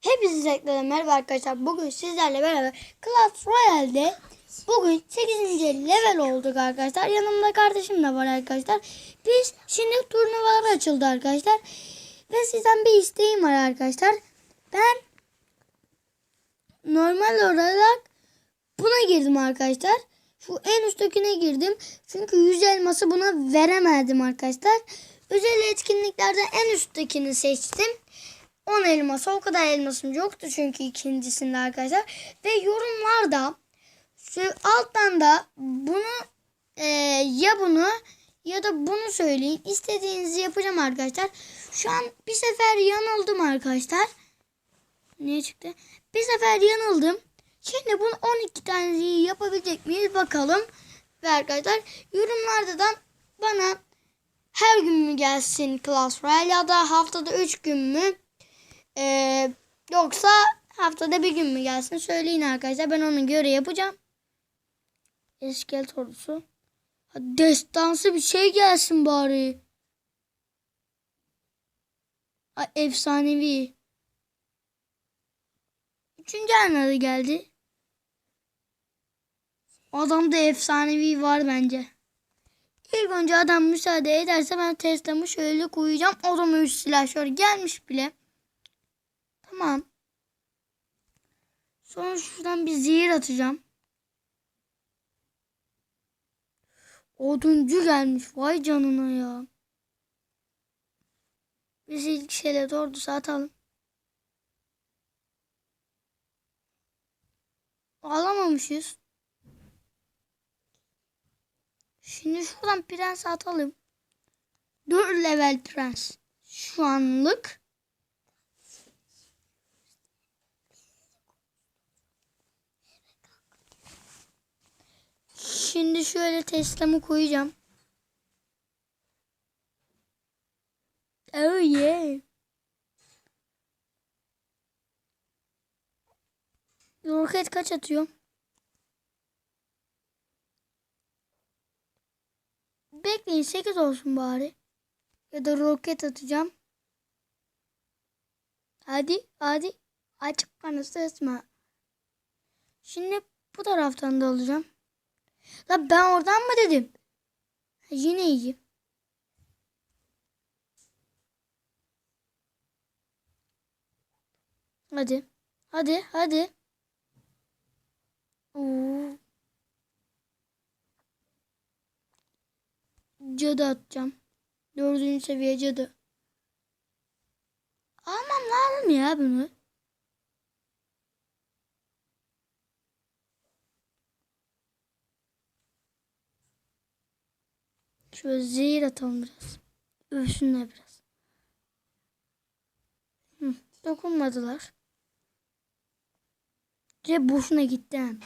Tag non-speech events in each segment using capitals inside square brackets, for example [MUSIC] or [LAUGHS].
Hepinize tekrar merhaba arkadaşlar. Bugün sizlerle beraber Clash Royale'de bugün 8. level olduk arkadaşlar. Yanımda kardeşim de var arkadaşlar. Biz şimdi turnuvalar açıldı arkadaşlar. Ve sizden bir isteğim var arkadaşlar. Ben normal olarak buna girdim arkadaşlar. Şu en üsttekine girdim. Çünkü 100 elması buna veremedim arkadaşlar. Özel etkinliklerden en üsttekini seçtim. 10 elması o kadar elmasım yoktu çünkü ikincisinde arkadaşlar. Ve yorumlarda alttan da bunu e, ya bunu ya da bunu söyleyin. İstediğinizi yapacağım arkadaşlar. Şu an bir sefer yanıldım arkadaşlar. Ne çıktı? Bir sefer yanıldım. Şimdi bunu 12 taneyi yapabilecek miyiz bakalım. Ve arkadaşlar yorumlarda da bana her gün mü gelsin Class Royale ya da haftada 3 gün mü? Yoksa haftada bir gün mü gelsin söyleyin arkadaşlar. Ben ona göre yapacağım. İskelet ordusu. Destansı bir şey gelsin bari. Ay, efsanevi. Üçüncü anladı geldi. Adamda efsanevi var bence. İlk önce adam müsaade ederse ben Tesla'mı şöyle koyacağım. Adama 3 silahşör gelmiş bile. Tamam. Sonra şuradan bir zehir atacağım. Oduncu gelmiş. Vay canına ya. Biz ilk şeyle ordusu atalım. Alamamışız. Şimdi şuradan prens atalım. 4 level prens. Şu anlık. Şimdi şöyle Tesla'mı koyacağım. Oh yeah. Roket kaç atıyor? Bekleyin 8 olsun bari. Ya da roket atacağım. Hadi hadi. Açık bana sesme. Şimdi bu taraftan da alacağım. La ben oradan mı dedim? Yine iyi. Hadi. Hadi hadi. Oo. Cadı atacağım. Dördüncü seviye cadı. Almam lazım ya bunu. Şöyle zehir atalım biraz. Ölsünler biraz. Hı, dokunmadılar. Ce boşuna gitti hem.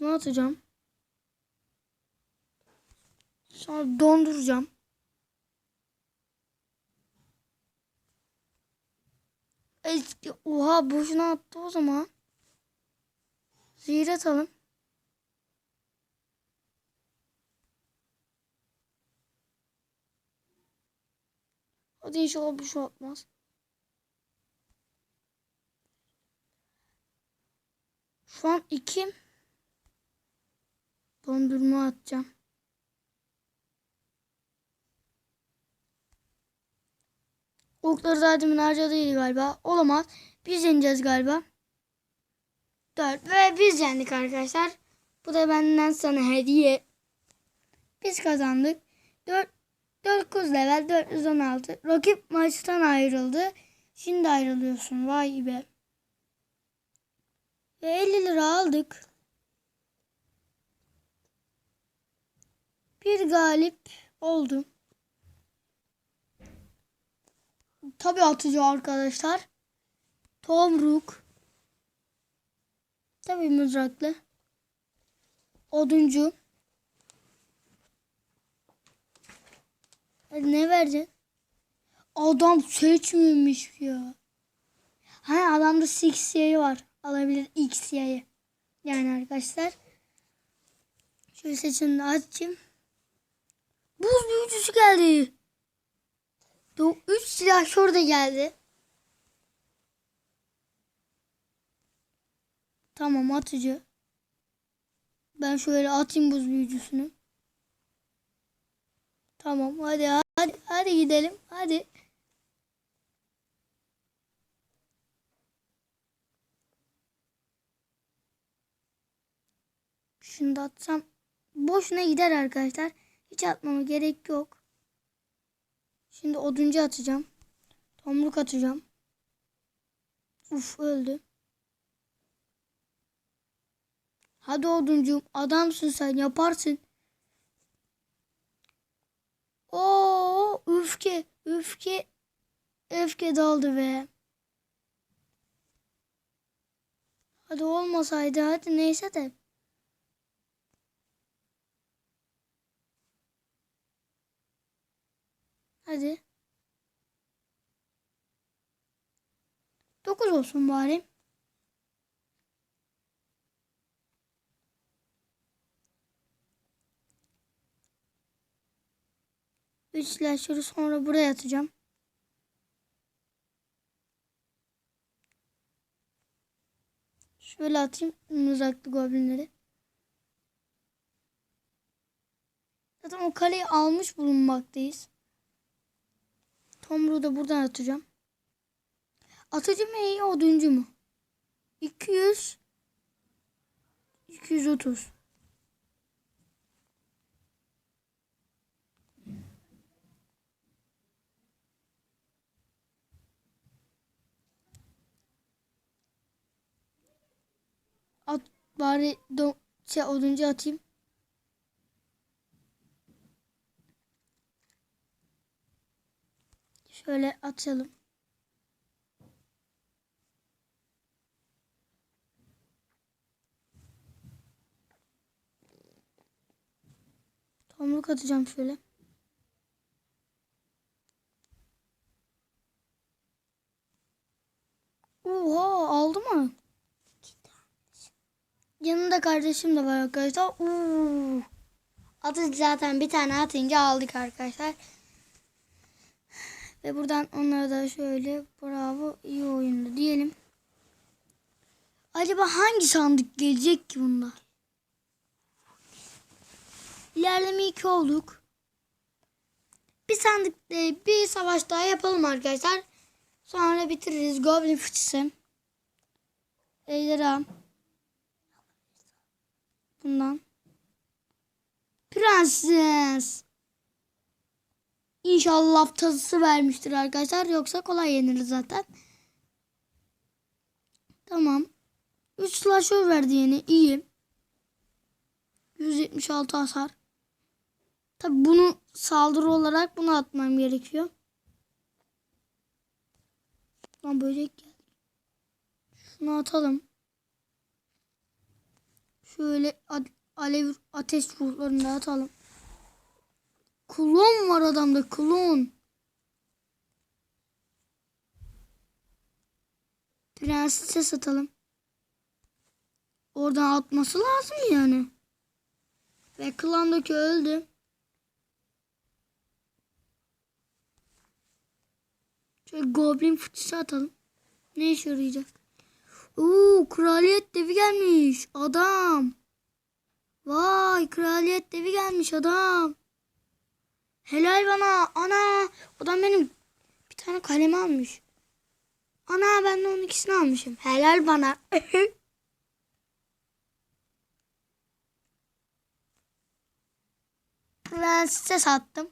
Bunu atacağım. Sonra donduracağım. Eski, oha boşuna attı o zaman. Zehir atalım. Hadi inşallah bir şey olmaz. Şu an iki dondurma atacağım. Okları zaten harcadıydı galiba. Olamaz. Biz yeneceğiz galiba. Dört ve biz yendik arkadaşlar. Bu da benden sana hediye. Biz kazandık. Dört 9 level 416. Rakip maçtan ayrıldı. Şimdi ayrılıyorsun. Vay be. Ve 50 lira aldık. Bir galip oldum. Tabi atıcı arkadaşlar. Tomruk. Tabi mızraklı. Oduncu. Ne vereceksin? Adam seçmemiş ya. Ha adamda Six yayı var. Alabilir X yayı. Yani arkadaşlar. Şöyle seçimini açayım. Buz büyücüsü geldi. 3 silah şurada geldi. Tamam atıcı. Ben şöyle atayım buz büyücüsünü. Tamam hadi hadi hadi gidelim hadi. Şunu da atsam boşuna gider arkadaşlar. Hiç atmama gerek yok. Şimdi oduncu atacağım. Tomruk atacağım. Uf öldü. Hadi oduncuğum adamsın sen yaparsın. Oo öfke öfke öfke daldı be. Hadi olmasaydı hadi neyse de. Hadi. Dokuz olsun bari. Üç slasher'ı sonra buraya atacağım. Şöyle atayım mızraklı goblinleri. Zaten o kaleyi almış bulunmaktayız. Tomruğu da buradan atacağım. Atıcı mı iyi oduncu mu? 200 230 At bari do, şey, oduncu atayım. Şöyle atalım. Tomruk atacağım şöyle. Oha aldı mı? Yanında kardeşim de var arkadaşlar. Oo. Atı zaten bir tane atınca aldık arkadaşlar. Ve buradan onlara da şöyle bravo iyi oyundu diyelim. Acaba hangi sandık gelecek ki bunlar? İlerleme 2 olduk. Bir sandık e, bir savaş daha yapalım arkadaşlar. Sonra bitiririz. Goblin fıçısı. Ejderha. Bundan. Prenses. İnşallah tazısı vermiştir arkadaşlar. Yoksa kolay yenir zaten. Tamam. 3 slasher verdi yine. İyi. 176 hasar. Tabi bunu saldırı olarak bunu atmam gerekiyor. Lan böcek geldi. Şunu atalım. Şöyle alev ateş ruhlarını da atalım. Klon var adamda klon. Prensese satalım. Oradan atması lazım yani. Ve klandaki öldü. Şöyle goblin fıçısı atalım. Ne işe yarayacak? Oo, kraliyet devi gelmiş. Adam. Vay kraliyet devi gelmiş adam. Helal bana. Ana. Adam benim bir tane kalemi almış. Ana ben de onun ikisini almışım. Helal bana. [LAUGHS] Prenses attım.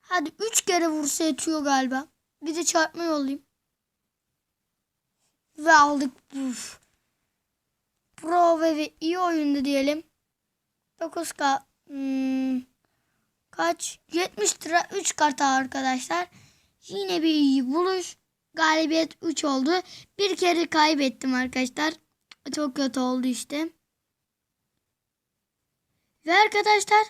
Hadi üç kere vursa yetiyor galiba. Bir de çarpma yollayayım. Ve aldık. Uf. Pro ve iyi oyundu diyelim. 9K hmm, kaç? 70 lira 3 karta arkadaşlar. Yine bir iyi buluş. Galibiyet 3 oldu. Bir kere kaybettim arkadaşlar. Çok kötü oldu işte. Ve arkadaşlar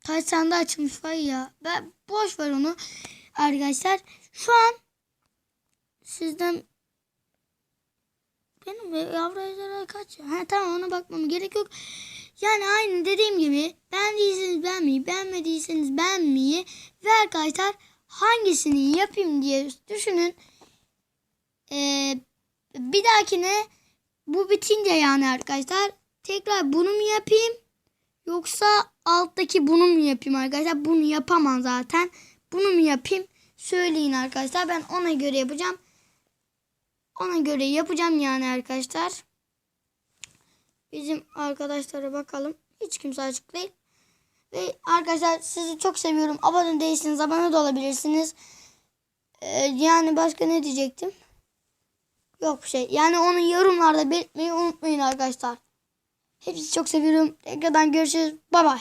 taş sandığı açılmış var ya. Ben boş ver onu. Arkadaşlar şu an sizden benim yavru ejderha kaç? Ha tamam ona bakmam gerek yok. Yani aynı dediğim gibi beğendiyseniz beğenmeyi, beğenmediyseniz beğenmeyi ve arkadaşlar hangisini yapayım diye düşünün. Ee, bir dahakine bu bitince yani arkadaşlar tekrar bunu mu yapayım yoksa alttaki bunu mu yapayım arkadaşlar? Bunu yapamam zaten. Bunu mu yapayım? Söyleyin arkadaşlar. Ben ona göre yapacağım. Ona göre yapacağım yani arkadaşlar. Bizim arkadaşlara bakalım. Hiç kimse açık değil. Ve arkadaşlar sizi çok seviyorum. Abone değilsiniz. Abone de olabilirsiniz. Ee, yani başka ne diyecektim? Yok bir şey. Yani onu yorumlarda belirtmeyi unutmayın arkadaşlar. Hepsi çok seviyorum. Tekrardan görüşürüz. Bay bay.